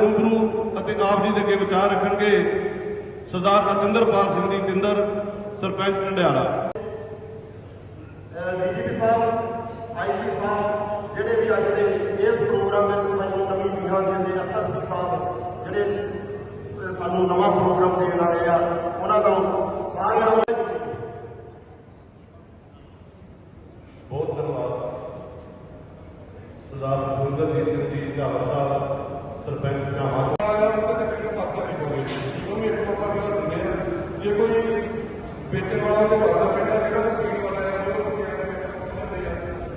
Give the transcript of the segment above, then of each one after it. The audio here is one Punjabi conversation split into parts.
ਰੂਬਰੂ ਅਤੇ ਆਪ ਜੀ ਦੇ ਅੱਗੇ ਵਿਚਾਰ ਰੱਖਣਗੇ ਸਰਦਾਰ ਅਤਿੰਦਰਪਾਲ ਸਿੰਘ ਜੀ ਤਿੰਦਰ ਸਰਪੰਚ ਟੰਡਿਆਲਾ। ਡੀਜੀਪੀ ਸਾਹਿਬ ਆਈਜੀ ਸਾਹਿਬ ਜਿਹੜੇ ਵੀ ਅੱਜ ਦੇ ਇਸ ਪ੍ਰੋਗਰਾਮ ਵਿੱਚ ਸਾਨੂੰ ਨਵੀਂ ਨੀਹਾਂ ਦੇ ਐਸਐਸਪੀ ਸਾਹਿਬ ਜਿਹੜੇ ਅਹ, ਸਾਨੂੰ ਨਵਾਂ ਪ੍ਰੋਗਰਾਮ ਦੇਣ ਵਾਲੇ ਆ ਉਹਨਾਂ ਦਾ ਸਾਰਿਆਂ ਨੂੰ ਬਹੁਤ ਧੰਨਵਾਦ। ਸਰਦਾਰ ਸੁਖਵਿੰਦਰ ਜੀ ਸਿੰਘ ਜੀ ਝਾਵਾ ਸਾਹਿਬ ਸਰਪੰਚ ਝਾਵਾ ਜੇ ਕੋਈ ਵੇਚਣ ਵਾਲਾ ਤੇ ਵਾਦਾ ਪੈਂਦਾ ਜਿਹੜਾ ਤਾਂ ਪੀਣ ਵਾਲਾ ਹੈ ਉਹ ਲੋਕ ਕਹਿੰਦੇ ਨੇ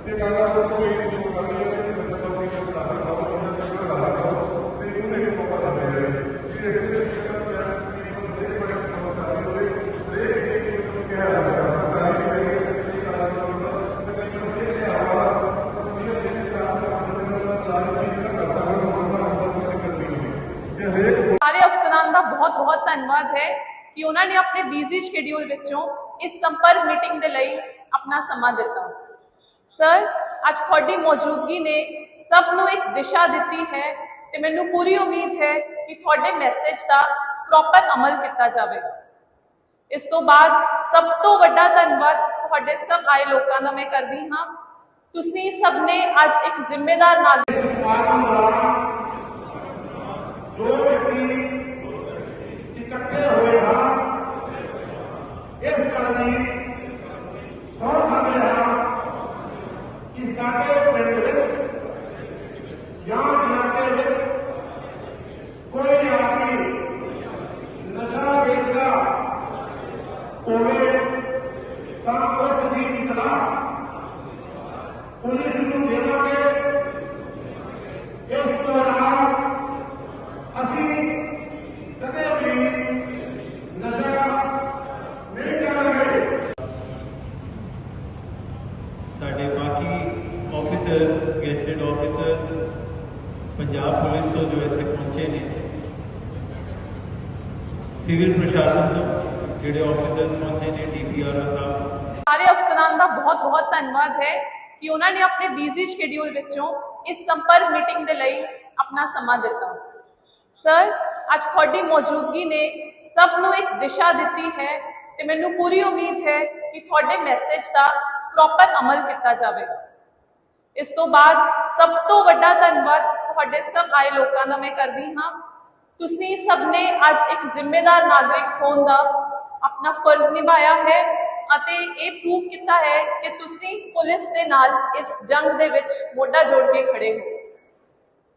ਤੇ ਕਾਂਗਾ ਤੋਂ ਕੋਈ ਨਹੀਂ ਜੋ ਕਰ ਰਹੀ ਹੈ ਕਿ ਬੰਦਾ ਕੋਈ ਨਹੀਂ ਬਣਾ ਰਹਾ ਖਾਓ ਉਹਨਾਂ ਦਾ ਕੋਈ ਰਹਾ ਖਾਓ ਤੇ ਇਹਨੂੰ ਨਹੀਂ ਪਤਾ ਲੱਗ ਰਿਹਾ ਹੈ ਕਿ ਇਸ ਦੇ ਸਿਸਟਮ ਦਾ ਕੀ ਬੜੇ ਬੜੇ ਸਮੱਸਿਆ ਹੋਵੇ ਤੇ ਇਹ ਕਿ ਕਿਹਾ ਜਾਂਦਾ ਹੈ ਸਰਕਾਰ ਦੀ ਕਹੀ ਹੈ ਕਿ ਕਾਰਨ ਹੋਊਗਾ ਤਕਰੀਬਨ ਇਹ ਕਿ ਆਵਾ ਤਸਵੀਰ ਦੇ ਵਿੱਚ ਆਪ ਦਾ ਬੰਦਾ ਦਾ ਲਾਜ ਵੀ ਕਰਦਾ ਹੈ ਉਹਨਾਂ ਦਾ ਕੋਈ ਦਿੱਕਤ ਨਹੀਂ ਹੋਈ ਇਹ ਹਰੇਕ ਸਾਰੇ ਅਫਸਰਾਂ ਦਾ ਬਹੁਤ ਬਹੁਤ ਧੰਨਵਾਦ ਹੈ ਕਿ ਉਹਨਾਂ ਨੇ ਆਪਣੇ ਬਿਜ਼ੀ ਸ਼ਡਿਊਲ ਵਿੱਚੋਂ ਇਸ ਸੰਪਰਕ ਮੀਟਿੰਗ ਦੇ ਲਈ ਆਪਣਾ ਸਮਾਂ ਦਿੱਤਾ ਸਰ ਅੱਜ ਤੁਹਾਡੀ ਮੌਜੂਦਗੀ ਨੇ ਸਭ ਨੂੰ ਇੱਕ ਦਿਸ਼ਾ ਦਿੱਤੀ ਹੈ ਤੇ ਮੈਨੂੰ ਪੂਰੀ ਉਮੀਦ ਹੈ ਕਿ ਤੁਹਾਡੇ ਮੈਸੇਜ ਦਾ ਪ੍ਰੋਪਰ ਅਮਲ ਕੀਤਾ ਜਾਵੇਗਾ ਇਸ ਤੋਂ ਬਾਅਦ ਸਭ ਤੋਂ ਵੱਡਾ ਧੰਨਵਾਦ ਤੁਹਾਡੇ ਸਭ ਆਏ ਲੋਕਾਂ ਦਾ ਮੈਂ ਕਰਦੀ ਹਾਂ ਤੁਸੀਂ ਸਭ ਨੇ ਅੱਜ ਇੱਕ ਜ਼ਿੰਮੇਦਾਰ ਨਾਗਰਿਕ ਸਮਾਗਮ ਦੌਰਾਨ ਜੋ ਵਿਅਕਤੀ ਇਕੱਠੇ ਹੋਏ ਹਾਂ ਇਸ ਗੱਲ ਦੀ ਸਹੁੰ ਖਾਂਦੇ ਹਾਂ ਕਿ ਸਾਡੇ ਪਿੰਡ ਵਿੱਚ ਜਾਂ ਇਲਾਕੇ ਵਿੱਚ ਕੋਈ ਆਦਮੀ ਨਸ਼ਾ ਵੇਚਦਾ ਹੋਵੇ ਤਾਂ ਉਸ ਦੀ ਇਤਲਾਹ ਪੁਲਿਸ ਨੂੰ ਦੇਵਾਂਗੇ ਇਸ ਦੌਰਾਨ ਅਸੀਂ ਕਦੇ ਵੀ ਨਸ਼ਾ ਨਹੀਂ ਕਰਾਂਗੇ ਸਾਡੇ ਬਾਕੀ officers gazetted officers Punjab police ਤੋਂ ਜੋ ਇੱਥੇ ਪਹੁੰਚੇ ਨੇ, ਸਿਵਲ ਪ੍ਰਸ਼ਾਸਨ ਤੋਂ ਜਿਹੜੇ ਆਫੀਸਰਸ ਪਹੁੰਚੇ ਨੇ ਡੀਪੀਆਰਓ ਸਾਹਿਬ। ਸਾਰੇ ਅਫਸਰਾਂ ਦਾ ਬਹੁਤ ਬਹੁਤ ਧੰਨਵਾਦ ਹੈ ਕਿ ਉਹਨਾਂ ਨੇ ਆਪਣੇ ਬਿਜ਼ੀ ਸ਼ਡਿਊਲ ਵਿੱਚੋਂ ਇਸ ਸੰਪਰਕ ਮੀਟਿੰਗ ਦੇ ਲਈ ਆਪਣਾ ਸਮਾਂ ਦਿੱਤਾ। ਸਰ ਅੱਜ ਤੁਹਾਡੀ ਮੌਜੂਦਗੀ ਨੇ ਸਭ ਨੂੰ ਇੱਕ ਦਿਸ਼ਾ ਦਿੱਤੀ ਹੈ ਤੇ ਮੈਨੂੰ ਪੂਰੀ ਉਮੀਦ ਹੈ ਕਿ ਤੁਹਾਡੇ ਮੈਸੇਜ ਦਾ ਪ੍ਰੋਪਰ ਅਮਲ ਕੀਤਾ ਜਾਵੇਗਾ। ਇਸ ਤੋਂ ਬਾਅਦ ਸਭ ਤੋਂ ਵੱਡਾ ਧੰਨਵਾਦ ਤੁਹਾਡੇ ਸਭ ਆਏ ਲੋਕਾਂ ਦਾ ਮੈਂ ਕਰਦੀ ਹਾਂ। ਤੁਸੀਂ ਸਭ ਨੇ ਅੱਜ ਇੱਕ ਜ਼ਿੰਮੇਦਾਰ ਨਾਗਰਿਕ ਹੋਣ ਦਾ ਆਪਣਾ ਫਰਜ਼ ਨਿਭਾਇਆ ਹੈ ਅਤੇ ਇਹ ਪ੍ਰੂਫ ਕੀਤਾ ਹੈ ਕਿ ਤੁਸੀਂ ਪੁਲਿਸ ਦੇ ਨਾਲ ਇਸ ਜੰਗ ਦੇ ਵਿੱਚ ਮੋਢਾ ਜੋੜ ਕੇ ਖੜੇ ਹੋ।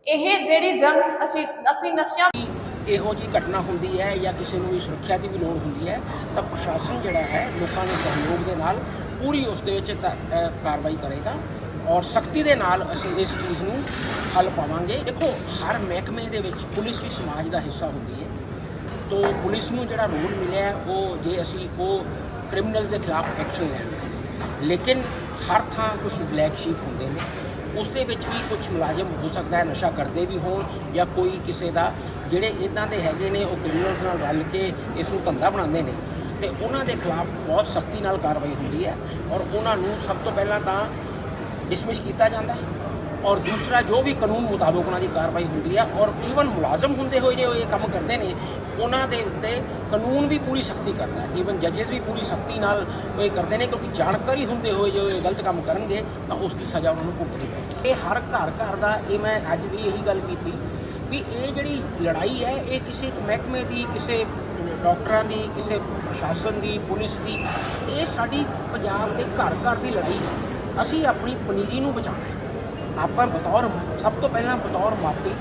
ਇਹ ਜਿਹੜੀ ਜੰਗ ਅਸੀਂ ਅਸੀਂ ਨਸ਼ਿਆਂ ਇਹੋ ਜੀ ਘਟਨਾ ਹੁੰਦੀ ਹੈ ਜਾਂ ਕਿਸੇ ਨੂੰ ਵੀ ਸੁਰੱਖਿਆ ਦੀ ਵੀ ਲੋੜ ਹੁੰਦੀ ਹੈ, ਤਾਂ ਪ੍ਰਸ਼ਾਸਨ ਜਿਹੜਾ ਹੈ ਲੋਕਾਂ ਦੇ ਸਹਿਯੋਗ ਦੇ ਨਾਲ ਪੂਰੀ ਉਸ ਦੇ ਵਿੱਚ ਕਾਰਵਾਈ ਕਰੇਗਾ। ਔਰ ਸਖਤੀ ਦੇ ਨਾਲ ਅਸੀਂ ਇਸ ਚੀਜ਼ ਨੂੰ ਹੱਲ ਪਾਵਾਂਗੇ। ਦੇਖੋ, ਹਰ ਮਹਿਕਮੇ ਦੇ ਵਿੱਚ ਪੁਲਿਸ ਵੀ ਸਮਾਜ ਦਾ ਹਿੱਸਾ ਹੁੰਦੀ ਹੈ। ਤੋ ਪੁਲਿਸ ਨੂੰ ਜਿਹੜਾ ਰੋਲ ਮਿਲਿਆ ਉਹ ਜੇ ਅਸੀਂ ਉਹ ਕ੍ਰਿਮੀਨਲਸ ਦੇ ਖਿਲਾਫ ਐਕਸ਼ਨ ਲੈਣਾ ਲੇਕਿਨ ਹਰ ਥਾਂ ਕੁਝ ਬਲੈਕ ਸ਼ੀਪ ਹੁੰਦੇ ਨੇ। ਉਸ ਦੇ ਵਿੱਚ ਵੀ ਕੁਝ ਮੁਲਾਜ਼ਮ ਹੋ ਸਕਦਾ ਹੈ, ਨਸ਼ਾ ਕਰਦੇ ਵੀ ਹੋਣ ਜਾਂ ਕੋਈ ਕਿਸੇ ਦਾ, ਜਿਹੜੇ ਇਦਾਂ ਦੇ ਹੈਗੇ ਨੇ, ਉਹ ਕ੍ਰਿਮੀਨਲਸ ਨਾਲ ਰਲ ਕੇ ਇਸ ਨੂੰ ਧੰਦਾ ਬਣਾਉਂਦੇ ਨੇ। ਤੇ ਉਹਨਾਂ ਦੇ ਖਿਲਾਫ ਬਹੁਤ ਸਖਤੀ ਨਾਲ ਕਾਰਵਾਈ ਹੁੰਦੀ ਹੈ। ਔਰ ਉਹਨਾਂ ਨੂੰ ਸਭ ਤੋਂ ਪਹਿਲਾਂ ਤਾਂ ਡਿਸਮਿਸ ਕੀਤਾ ਜਾਂਦਾ ਹੈ। ਔਰ ਦੂਸਰਾ, ਜੋ ਵੀ ਕਾਨੂੰਨ ਮੁਤਾਬਕ ਉਹਨਾਂ ਦੀ ਕਾਰਵਾਈ ਹੁੰਦੀ ਹੈ ਔਰ ਈਵਨ ਮੁਲਾਜ਼ਮ ਹੁੰਦੇ ਹੋਏ ਜੇ ਉਹ ਇਹ ਕੰਮ ਕਰਦੇ ਨੇ, ਉਹਨਾਂ ਦੇ ਉੱਤੇ ਕਾਨੂੰਨ ਵੀ ਪੂਰੀ ਸਖਤੀ ਕਰਦਾ ਹੈ। ਈਵਨ ਜੱਜਸ ਵੀ ਪੂਰੀ ਸਖਤੀ ਨਾਲ ਉਹ ਇਹ ਕਰਦੇ ਨੇ, ਕਿਉਂਕਿ ਜਾਣਕਾਰੀ ਹੁੰਦੇ ਹੋਏ ਜੋ ਇਹ ਗਲਤ ਕੰਮ ਕਰਨਗੇ, ਤਾਂ ਉਸ ਦੀ ਸਜ਼ਾ ਉਹਨਾਂ ਨੂੰ ਭੁਗਤਣੀ ਪਏਗੀ। ਇਹ ਹਰ ਘਰ ਘਰ ਦਾ, ਇਹ ਮੈਂ ਅੱਜ ਵੀ ਇਹੀ ਗੱਲ ਕੀਤੀ ਵੀ ਇਹ ਜਿਹੜੀ ਲੜਾਈ ਹੈ, ਇਹ ਕਿਸੇ ਮਹਿਕਮੇ ਦੀ, ਕਿਸੇ ਡਾਕਟਰਾਂ ਦੀ, ਕਿਸੇ ਪ੍ਰਸ਼ਾਸਨ ਦੀ, ਪੁਲਿਸ ਦੀ, ਇਹ ਸਾਡੀ ਪੰਜਾਬ ਦੇ ਘਰ ਘਰ ਦੀ ਲੜਾਈ ਹੈ। ਅਸੀਂ ਆਪਣੀ ਪਨੀਰੀ ਨੂੰ ਬਚਾਉਣਾ ਹੈ। ਆਪਾਂ ਬਤੌਰ ਸਭ ਤੋਂ ਪਹਿਲਾਂ ਬਤੌਰ ਮਾਪੇ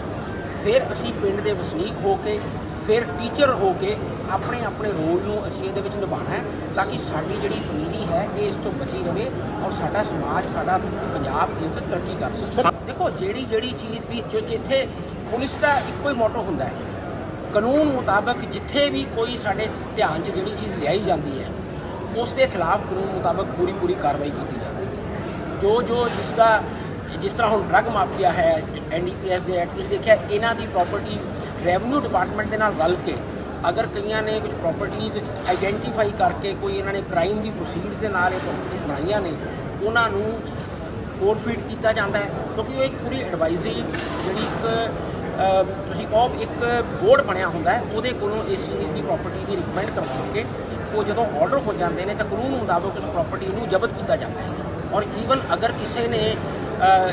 ਫਿਰ ਅਸੀਂ ਪਿੰਡ ਦੇ ਵਸਨੀਕ ਹੋ ਕੇ ਫਿਰ ਟੀਚਰ ਹੋ ਕੇ ਆਪਣੇ ਆਪਣੇ ਰੋਲ ਨੂੰ ਅਸੀਂ ਇਹਦੇ ਵਿੱਚ ਨਿਭਾਉਣਾ ਹੈ ਤਾਂ ਕਿ ਸਾਡੀ ਜਿਹੜੀ ਪਨੀਰੀ ਹੈ ਇਹ ਇਸ ਤੋਂ ਬਚੀ ਰਵੇ ਔਰ ਸਾਡਾ ਸਮਾਜ ਸਾਡਾ ਪੰਜਾਬ ਇਸ ਵਿੱਚ ਤਰੱਕੀ ਕਰ ਸਕੇ। ਦੇਖੋ ਜਿਹੜੀ ਜਿਹੜੀ ਚੀਜ਼ ਵੀ ਜੋ ਜਿੱਥੇ ਪੁਲਿਸ ਦਾ ਇੱਕੋ ਹੀ ਮੋਟੋ ਹੁੰਦਾ ਹੈ ਕਾਨੂੰਨ ਮੁਤਾਬਕ ਜਿੱਥੇ ਵੀ ਕੋਈ ਸਾਡੇ ਧਿਆਨ 'ਚ ਜਿਹੜੀ ਚੀਜ਼ ਲਿਆਈ ਜਾਂਦੀ ਹੈ ਉਸ ਦੇ ਖਿਲਾਫ ਕਾਨੂੰਨ ਮੁਤਾਬਕ ਪੂਰੀ ਪੂਰੀ ਕਾਰਵਾਈ ਕੀਤੀ ਜਾਂਦੀ ਹੈ ਜੋ ਜੋ ਜਿਸ ਦਾ ਜਿਸ ਤਰ੍ਹਾਂ ਹੁਣ ਡਰੱਗ ਮਾਫੀਆ ਹੈ ਐਨਡੀਪੀਐਸ ਦੇ ਐਕਟ ਤੁਸੀਂ ਦੇਖਿਆ, ਇਹਨਾਂ ਦੀ ਪ੍ਰਾਪਰਟੀ ਰੈਵਨਿਊ ਡਿਪਾਰਟਮੈਂਟ ਦੇ ਨਾਲ ਰਲ ਕੇ, ਅਗਰ ਕਈਆਂ ਨੇ ਕੁਝ ਪ੍ਰਾਪਰਟੀਆਂ ਆਈਡੈਂਟੀਫਾਈ ਕਰਕੇ ਕੋਈ ਇਹਨਾਂ ਨੇ ਕ੍ਰਾਈਮ ਦੀ ਪ੍ਰੋਸੀਡਸ ਦੇ ਨਾਲ ਇਹ ਪ੍ਰਾਪਰਟੀਆਂ ਬਣਾਈਆਂ ਨੇ, ਉਹਨਾਂ ਨੂੰ ਫੋਰਫੀਟ ਕੀਤਾ ਜਾਂਦਾ ਹੈ, ਕਿਉਂਕਿ ਉਹ ਇੱਕ ਪੂਰੀ ਐਡਵਾਈਜ਼ਰੀ ਜਿਹੜੀ ਇੱਕ ਤੁਸੀਂ ਕਹੋ ਇੱਕ ਬੋਰਡ ਬਣਿਆ ਹੁੰਦਾ ਹੈ, ਉਹਦੇ ਕੋਲੋਂ ਇਸ ਚੀਜ਼ ਦੀ ਪ੍ਰਾਪਰਟੀ ਦੀ ਰਿਕਮੈਂਡ ਕਰਵਾ ਉਹ ਜਦੋਂ ਆਰਡਰ ਹੋ ਜਾਂਦੇ ਨੇ ਤਾਂ ਕਾਨੂੰਨ ਮੁਤਾਬਕ ਉਸ ਪ੍ਰਾਪਰਟੀ ਨੂੰ ਜ਼ਬਤ ਕੀਤਾ ਜਾਂਦਾ ਹੈ। ਔਰ ਈਵਨ ਅਗਰ ਕਿਸੇ ਨੇ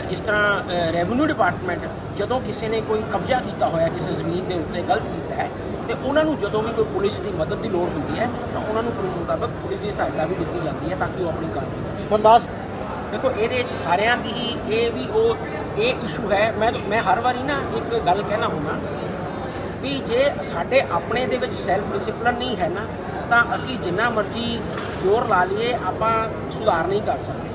ਜਿਸ ਤਰ੍ਹਾਂ ਰੈਵਨਿਊ ਡਿਪਾਰਟਮੈਂਟ ਜਦੋਂ ਕਿਸੇ ਨੇ ਕੋਈ ਕਬਜ਼ਾ ਕੀਤਾ ਹੋਇਆ ਕਿਸੇ ਜ਼ਮੀਨ ਦੇ ਉੱਤੇ ਗਲਤ ਕੀਤਾ ਹੈ ਤੇ ਉਹਨਾਂ ਨੂੰ ਜਦੋਂ ਵੀ ਕੋਈ ਪੁਲਿਸ ਦੀ ਮਦਦ ਦੀ ਲੋੜ ਹੁੰਦੀ ਹੈ ਤਾਂ ਉਹਨਾਂ ਨੂੰ ਕਾਨੂੰਨ ਮੁਤਾਬਕ ਪੁਲਿਸ ਦੀ ਸਹਾਇਤਾ ਵੀ ਦਿੱਤੀ ਜਾਂਦੀ ਹੈ ਤਾਂ ਕਿ ਉਹ ਆਪਣੀ ਕਾਰਵਾਈ ਸਰ ਲਾਸਟ ਦੇਖੋ ਇਹਦੇ ਵਿੱਚ ਸਾਰਿਆਂ ਦੀ ਹੀ ਇਹ ਵੀ ਉਹ ਇਹ ਇਸ਼ੂ ਹੈ। ਮੈਂ ਮੈਂ ਹਰ ਵਾਰੀ ਨਾ ਇੱਕ ਗੱਲ ਕਹਿਣਾ ਹੁੰਦਾ ਵੀ ਜੇ ਸਾਡੇ ਆਪਣੇ ਦੇ ਵਿੱਚ ਸੈਲਫ ਡਿਸਪਲਿਨ ਨਹੀਂ ਹੈ ਨਾ ਤਾਂ ਅਸੀਂ ਜਿੰਨਾ ਮਰਜ਼ੀ ਜ਼ੋਰ ਲਾ ਲਈਏ ਆਪਾਂ ਸੁਧਾਰ ਨਹੀਂ ਕਰ ਸਕਦੇ।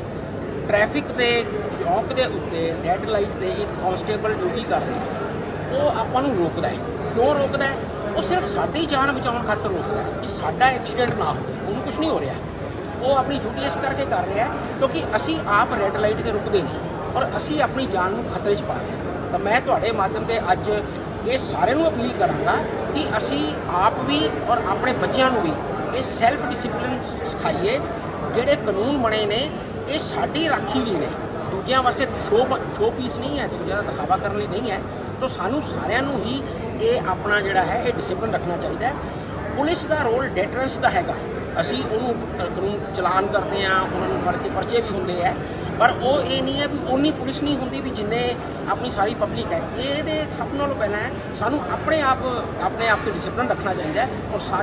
ਟ੍ਰੈਫਿਕ ਦੇ ਚੌਕ ਦੇ ਉੱਤੇ ਰੈੱਡ ਲਾਈਟ ਤੇ ਇੱਕ ਕਾਂਸਟੇਬਲ ਡਿਊਟੀ ਕਰ ਰਿਹਾ ਹੈ। ਉਹ ਆਪਾਂ ਨੂੰ ਰੋਕਦਾ ਹੈ। ਕਿਉਂ ਰੋਕਦਾ ਹੈ? ਉਹ ਸਿਰਫ ਸਾਡੀ ਜਾਨ ਬਚਾਉਣ ਖਾਤਰ ਰੋਕਦਾ ਹੈ ਕਿ ਸਾਡਾ ਐਕਸੀਡੈਂਟ ਨਾ ਹੋਵੇ। ਉਹਨੂੰ ਕੁਝ ਨਹੀਂ ਹੋ ਰਿਹਾ। ਉਹ ਆਪਣੀ ਡਿਊਟੀ ਇਸ ਕਰਕੇ ਕਰ ਰਿਹਾ ਕਿਉਂਕਿ ਅਸੀਂ ਆਪ ਰੈੱਡ ਲਾਈਟ ਤੇ ਰੁਕਦੇ ਨਹੀਂ ਔਰ ਅਸੀਂ ਆਪਣੀ ਜਾਨ ਨੂੰ ਖਤਰੇ 'ਚ ਪਾ ਰਹੇ ਹਾਂ। ਤਾਂ ਮੈਂ ਤੁਹਾਡੇ ਮਾਧਿਅਮ ਤੇ ਅੱਜ ਇਹ ਸਾਰਿਆਂ ਨੂੰ ਅਪੀਲ ਕਰਾਂਗਾ ਕਿ ਅਸੀਂ ਆਪ ਵੀ ਔਰ ਆਪਣੇ ਬੱਚਿਆਂ ਨੂੰ ਵੀ ਇਹ ਸੈਲਫ ਡਿਸਪਲਿਨ ਸਿਖਾਈਏ। ਜਿਹੜੇ ਕਾਨੂੰਨ ਬਣੇ ਨੇ ਇਹ ਸਾਡੀ ਰਾਖੀ ਲਈ ਨੇ। ਦੂਜਿਆਂ ਵਾਸਤੇ ਸ਼ੋ ਸ਼ੋ ਪੀਸ ਨਹੀਂ ਹੈ, ਦੂਜਿਆਂ ਦਾ ਦਿਖਾਵਾ ਕਰਨ ਲਈ ਨਹੀਂ ਹੈ। ਤਾਂ ਸਾਨੂੰ ਸਾਰਿਆਂ ਨੂੰ ਹੀ ਇਹ ਆਪਣਾ ਜਿਹੜਾ ਹੈ, ਇਹ ਡਿਸਪਲਿਨ ਰੱਖਣਾ ਚਾਹੀਦਾ ਹੈ। ਪੁਲਿਸ ਦਾ ਰੋਲ ਡੈਟਰੈਂਸ ਦਾ ਹੈਗਾ। ਅਸੀਂ ਉਹਨੂੰ ਕਾਨੂੰਨ ਚਲਾਨ ਕਰਦੇ ਆ ਉਹਨਾਂ ਨੂੰ ਫੜ ਕੇ ਪਰਚੇ ਵੀ ਹੁੰਦੇ ਆ ਪਰ ਉਹ ਇਹ ਨਹੀਂ ਹੈ ਵੀ ਉਨੀ ਪੁਲਿਸ ਨਹੀਂ ਹੁੰਦੀ ਵੀ ਜਿੰਨੇ ਆਪਣੀ ਸਾਰੀ ਪਬਲਿਕ ਹੈ। ਇਹਦੇ ਸਭ ਨਾਲੋਂ ਪਹਿਲਾਂ ਸਾਨੂੰ ਆਪਣੇ ਆਪ ਆਪਣੇ ਆਪ ਤੇ ਡਿਸਪਲਿਨ ਰੱਖਣਾ ਚਾਹੀਦਾ ਔਰ ਸਾਰੇ